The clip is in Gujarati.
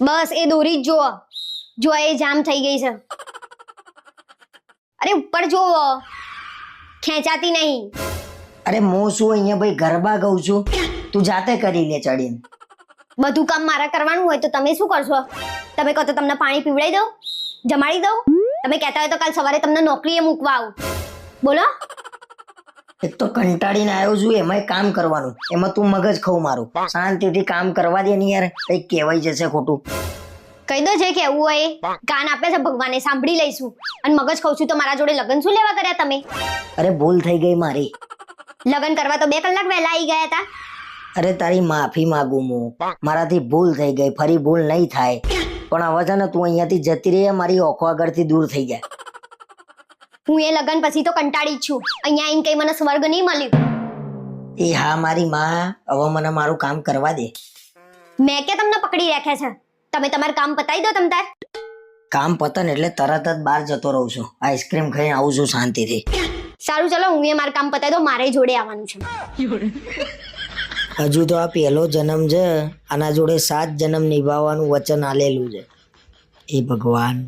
બસ એ દોરી જ જુઓ. જો એ જામ થઈ ગઈ છે. અરે ઉપર જુઓ. ખેંચાતી નહીં. અરે હું શું અહીંયા ભાઈ ગરબા ગઉં છું? તું જાતે કરી લે ચડીને. બધું કામ મારા કરવાનું હોય તો તમે શું કરશો? તમે કહો તો તમને પાણી પીવડાવી દઉં? જમાડી દઉં? તમે કહેતા હોય તો કાલ સવારે તમને નોકરીએ મૂકવા આવું. બોલો? એક તો કંટાળીને આવ્યો છું એમાંય કામ કરવાનું. એમાં તું મગજ ખવું મારું. શાંતિથી કામ કરવા દે ને યાર કઈ કહેવાય જશે ખોટું. કહી દો જે કેવું હોય એ. કાન આપે છે ભગવાને સાંભળી લઈશું. અને મગજ ખાઉં છું તો મારા જોડે લગ્ન શું લેવા કર્યા તમે? અરે ભૂલ થઈ ગઈ મારી. લગ્ન કરવા તો બે કલાક વહેલા આવી ગયા હતા. અરે તારી માફી માંગુ હું. મારાથી ભૂલ થઈ ગઈ ફરી ભૂલ નહીં થાય. પણ હવે છે ને તું અહીંયાથી જતી રહી મારી ઓખો આગળથી દૂર થઈ જાય. હું એ લગન પછી તો કંટાળી છું. અહીંયા આવીને કઈ મને સ્વર્ગ નહીં મળ્યું. એ હા મારી માં. હવે મને મારું કામ કરવા દે. મેં કે તમને પકડી રાખ્યા છે? તમે તમારું કામ પતાવી દો તમ તાર કામ પતન એટલે તરત જ બહાર જતો રહું છું. આઈસ્ક્રીમ ખાઈને આવું છું શાંતિથી. સારું ચલો હું એ મારું કામ પતાવી દો મારે જોડે આવવાનું છે. હજુ તો આ પહેલો જન્મ છે આના જોડે સાત જન્મ નિભાવવાનું વચન આલેલું છે. એ ભગવાન.